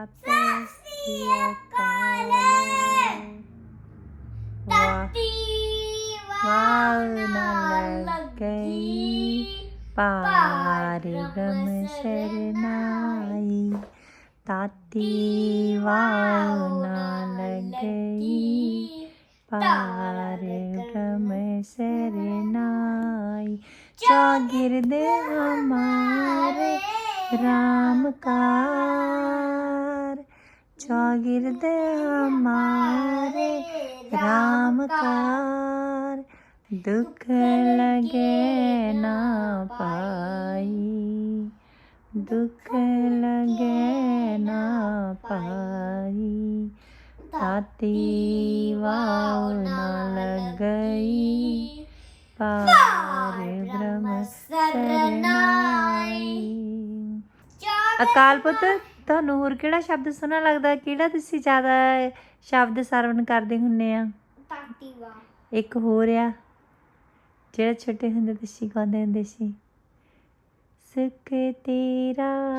ਸਤਿ ਸ੍ਰੀ ਅਕਾਲ ਤਤੀ ਵਾਲ ਲੱਗੀ ਪਾਰ ਗਮ ਸਰਨਾਈ ਤਾਤੀ ਵਾਲ ਲੱਗੀ ਪਾਰ ਗਮ ਸਰਨਾਈ जागिर दे हमारे राम का जागिरद हमारे राम कार दुख लगे ना पाई दुख लगे ना पाई ताती वाव ना लगई पार ब्रह्म सरनाई ਅਕਾਲ ਪੁਰਖ ਤੁਹਾਨੂੰ ਹੋਰ ਕਿਹੜਾ ਸ਼ਬਦ ਸੋਹਣਾ ਲੱਗਦਾ? ਕਿਹੜਾ ਤੁਸੀਂ ਜ਼ਿਆਦਾ ਸ਼ਬਦ ਸਰਵਣ ਕਰਦੇ ਹੁੰਨੇ ਆ? ਤਾਤੀ ਵਾ ਇੱਕ ਹੋਰ ਆ। ਜਿਹੜਾ ਛੋਟੇ ਹੁੰਦੇ ਤੁਸੀਂ ਗਾਉਂਦੇ ਹੁੰਦੇ ਸੀ। ਸੁਖ ਤੇਰਾ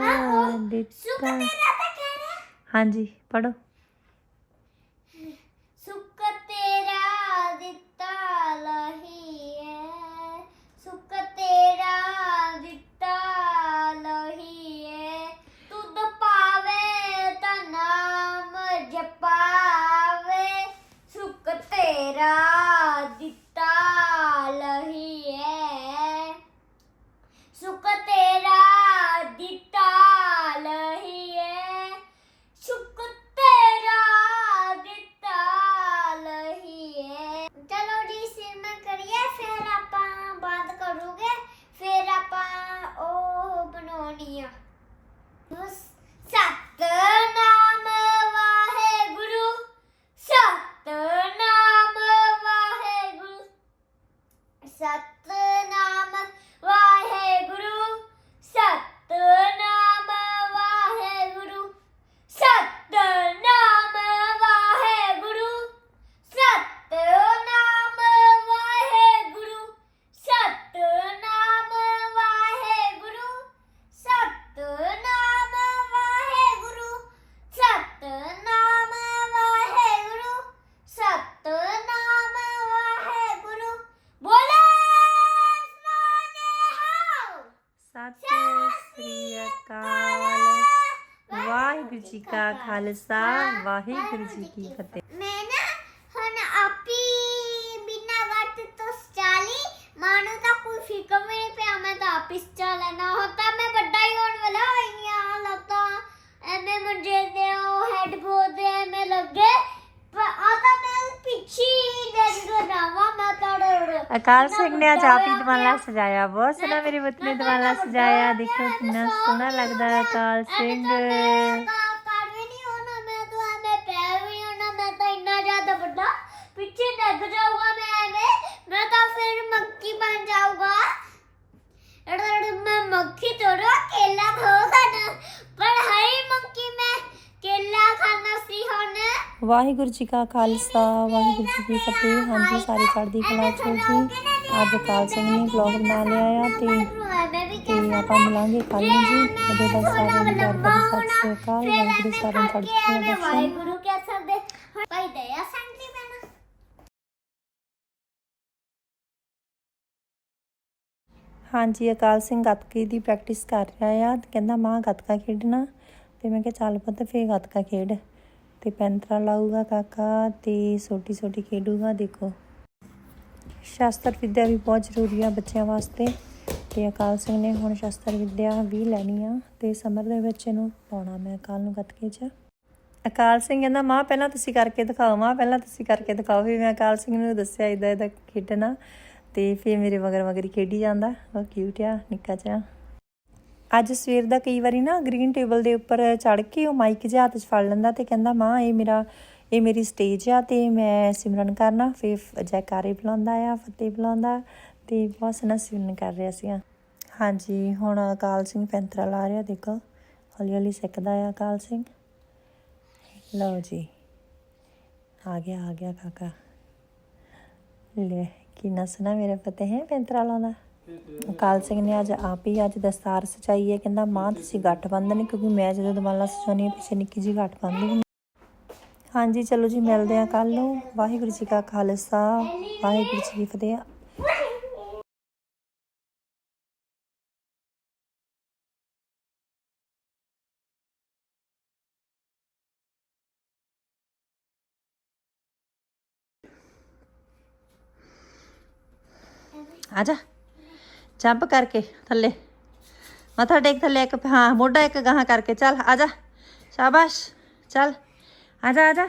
ਸੁਖ ਦਿੱਤਾ। ਤੇਰਾ ਤਾਂ ਕਹਿ ਰਿਹਾ। ਹਾਂਜੀ ਪੜੋ Sat. ਜੀ ਕਾ ਖਾਲਸਾ ਵਾਹਿਗੁਰੂ ਜੀ ਕੀ ਫਤਿਹ। ਮੈਂ ਨਾ ਹੁਣ ਆਪੀ ਬਿਨਾ ਗੱਟ ਤੋਂ ਚਾਲੀ ਮਾਨੂੰ ਤਾਂ ਕੋਈ ਫਿਕਰ ਵੀ ਨਹੀਂ ਪਿਆ ਮੈਂ ਤਾਂ ਆਪਿਸ ਚਾਲਣਾ ਹੁੰਦਾ ਮੈਂ ਵੱਡਾ ਹੀ ਹੋਣ ਵਾਲਾ ਹੋਈਆਂ ਲੱਤਾਂ ਐਵੇਂ ਮੰਜੇ ਤੇ ਉਹ ਹੈਡਫੋਨ ਦੇ ਐਵੇਂ ਲੱਗੇ। ਪਰ ਆ ਤਾਂ ਮੈਂ ਪਿੱਛੇ ਦੇਖ ਗਨਾਵਾ ਮੈਂ ਤਾਂ ਅਕਾਲ ਸਿੰਘ ਨੇ ਅੱਜ ਆਪੀ ਦਵਾਲਾ ਸਜਾਇਆ ਬਹੁਤ ਸੋਹਣਾ ਮੇਰੇ ਪੁੱਤ ਨੇ ਦਵਾਲਾ ਸਜਾਇਆ ਦੇਖੋ ਕਿੰਨਾ ਸੋਹਣਾ ਲੱਗਦਾ ਹੈ ਅਕਾਲ ਸਿੰਘ ਕਾਰ ਵੀ ਨਹੀਂ ਹੋਣਾ ਮੈਂ ਤਾਂ ਐਵੇਂ ਪੈਰ ਵੀ ਨਹੀਂ ਹੋਣਾ ਮੈਂ ਤਾਂ ਇੰਨਾ ਜ਼ਿਆਦਾ ਵੱਡਾ ਪਿੱਛੇ ਡੱਗ ਜਾਊਗਾ ਮੈਂ ਐਵੇਂ ਮੈਂ ਤਾਂ ਫਿਰ ਮੱਕੀ ਬਣ ਜਾਊਗਾ ਅੜ ਮੈਂ ਮੱਖੀ ਤੋੜਾ ਕੇਲਾ ਖਾਊਗਾ ਨਾ ਪਰ ਹੈ ਹੀ ਮੱਕੀ ਮੈਂ ਕੇਲਾ ਖਾਣਾ ਸੀ ਹੁਣ ਵਾਹਿਗੁਰੂ ਜੀ ਕਾ ਖਾਲਸਾ ਵਾਹਿਗੁਰੂ ਜੀ ਕੀ ਫਤਿਹ ਹਾਂਜੀ ਸਾਰੇ ਚੜ੍ਹਦੀ ਕਲਾ ਚ ਹੋ ਜੀ ਅੱਜ ਅਕਾਲ ਸਿੰਘ ਨੇ ਵਲੌਗ ਬਣਾ ਲਿਆ ਆ ਤੇ ਮੈਂ ਵੀ ਤੇ ਆਪਾਂ ਮਿਲਾਂਗੇ ਕੱਲ ਨੂੰ ਜੀ ਉਦੋਂ ਤੱਕ ਸਾਰਿਆਂ ਨੂੰ ਪਿਆਰ ਭਰੀ ਸਤਿ ਸ੍ਰੀ ਅਕਾਲ ਵਾਹਿਗੁਰੂ ਸਾਰਿਆਂ ਨੂੰ ਚੜ੍ਹਦੀ ਕਲਾ ਬਖਸ਼ਣ ਵਾਹਿਗੁਰੂ ਕਹਿ ਸਕਦੇ ਹੁਣ ਭਾਈ ਦਇਆ ਸਿੰਘ ਜੀ ਮੈਨਾਂ ਹਾਂਜੀ, ਅਕਾਲ ਸਿੰਘ ਗੱਤਕੇ ਦੀ ਪ੍ਰੈਕਟਿਸ ਕਰ ਰਿਹਾ ਆ ਤੇ ਕਹਿੰਦਾ, ਮਾਂ, ਗੱਤਕਾ ਖੇਡਣਾ। ਤੇ ਮੈਂ ਕਿਹਾ, ਚੱਲ ਪੁੱਤ, ਫੇਰ ਗੱਤਕਾ ਖੇਡ। ਤੇ ਪੈਂਤਰਾ ਲਾਊਗਾ ਕਾਕਾ ਤੇ ਛੋਟੀ ਛੋਟੀ ਖੇਡੂਗਾ, ਦੇਖੋ। ਸ਼ਾਸਤਰ ਵਿਦਿਆ ਵੀ ਬਹੁਤ ਜ਼ਰੂਰੀ ਆ ਬੱਚਿਆਂ ਵਾਸਤੇ ਤੇ ਅਕਾਲ ਸਿੰਘ ਨੇ ਹੁਣ ਸ਼ਾਸਤਰ ਵਿਦਿਆ ਵੀ ਲੈਣੀ ਆ ਤੇ ਸਮਰ ਦੇ ਵਿੱਚ ਇਹਨੂੰ ਪਾਉਣਾ ਮੈਂ ਅਕਾਲ ਨੂੰ ਗੱਤਕੇ 'ਚ। ਅਕਾਲ ਸਿੰਘ ਕਹਿੰਦਾ, ਮਾਂ, ਪਹਿਲਾਂ ਤੁਸੀਂ ਕਰਕੇ ਦਿਖਾਓ, ਮਾਂ, ਪਹਿਲਾਂ ਤੁਸੀਂ ਕਰਕੇ ਦਿਖਾਓ ਵੀ ਮੈਂ ਅਕਾਲ ਸਿੰਘ ਨੂੰ ਦੱਸਿਆ ਇਦਾਂ ਇਦਾਂ ਖੇਡਣਾ। ਤੇ ਫਿਰ ਮੇਰੇ ਮਗਰ ਮਗਰ ਹੀ ਖੇਡੀ ਜਾਂਦਾ। ਉਹ ਕਿਊਟ ਆ, ਨਿੱਕਾ ਜਿਹਾ। ਅੱਜ ਸਵੇਰ ਦਾ ਕਈ ਵਾਰੀ ਨਾ ਗ੍ਰੀਨ ਟੇਬਲ ਦੇ ਉੱਪਰ ਚੜ ਕੇ ਉਹ ਮਾਈਕ ਜਿਹਾ ਹੱਥ 'ਚ ਫੜ ਲੈਂਦਾ ਤੇ ਕਹਿੰਦਾ, ਮਾਂ, ਇਹ ਮੇਰਾ, ਇਹ ਮੇਰੀ ਸਟੇਜ ਆ ਤੇ ਮੈਂ ਸਿਮਰਨ ਕਰਨਾ। ਫਿਰ ਜੈਕਾਰੇ ਬੁਲਾਉਂਦਾ ਆ ਫਤਿਹ ਬੁਲਾਉਂਦਾ ਤੇ ਬਹੁਤ ਸੋਹਣਾ ਸਿਮਰਨ ਕਰ ਰਿਹਾ ਸੀਗਾ। ਹਾਂਜੀ, ਹੁਣ ਅਕਾਲ ਸਿੰਘ ਪੈਂਤਰਾ ਲਾ ਰਿਹਾ, ਦੇਖੋ। ਹੌਲੀ ਹੌਲੀ ਸਿੱਖਦਾ ਆ ਅਕਾਲ ਸਿੰਘ। ਲਓ ਜੀ। ਆ ਗਿਆ ਆ ਗਿਆ ਕਾਕਾ। ਲੈ। ਕਿੰਨਾ ਸੋਹਣਾ ਮੇਰਾ ਫਤਿਹ ਹੈ ਪੈਂਤਰਾ ਲਾਉਂਦਾ ਅਕਾਲ ਸਿੰਘ ਨੇ ਅੱਜ ਆਪ ਹੀ ਅੱਜ ਦਸਤਾਰ ਸਜਾਈ ਹੈ ਕਹਿੰਦਾ ਮਾਂ ਤੁਸੀਂ ਗੱਠ ਬੰਨ੍ਹਣੀ ਕਿਉਂਕਿ ਮੈਂ ਜਦੋਂ ਦਮਾਲਾ ਸਜਾਉਣੀ ਹੈ ਪਿੱਛੇ ਨਿੱਕੀ ਜੀ ਗੱਠ ਬੰਨ੍ਹਦੀ ਹਾਂਜੀ ਚਲੋ ਜੀ ਮਿਲਦੇ ਆ ਕੱਲ ਨੂੰ ਵਾਹਿਗੁਰੂ ਜੀ ਕਾ ਖਾਲਸਾ ਵਾਹਿਗੁਰੂ ਜੀ ਕੀ ਫਤਿਹ ਆਜਾ ਜੰਪ ਕਰਕੇ ਥੱਲੇ। ਮੱਥਾ ਟੇਕ ਥੱਲੇ ਇੱਕ, ਹਾਂ, ਮੋਢਾ ਇੱਕ ਗਾਹਾਂ ਕਰਕੇ। ਚੱਲ, ਆ ਜਾ। ਸ਼ਾਬਾਸ਼। ਚੱਲ। ਆ ਜਾ ਆ ਜਾ।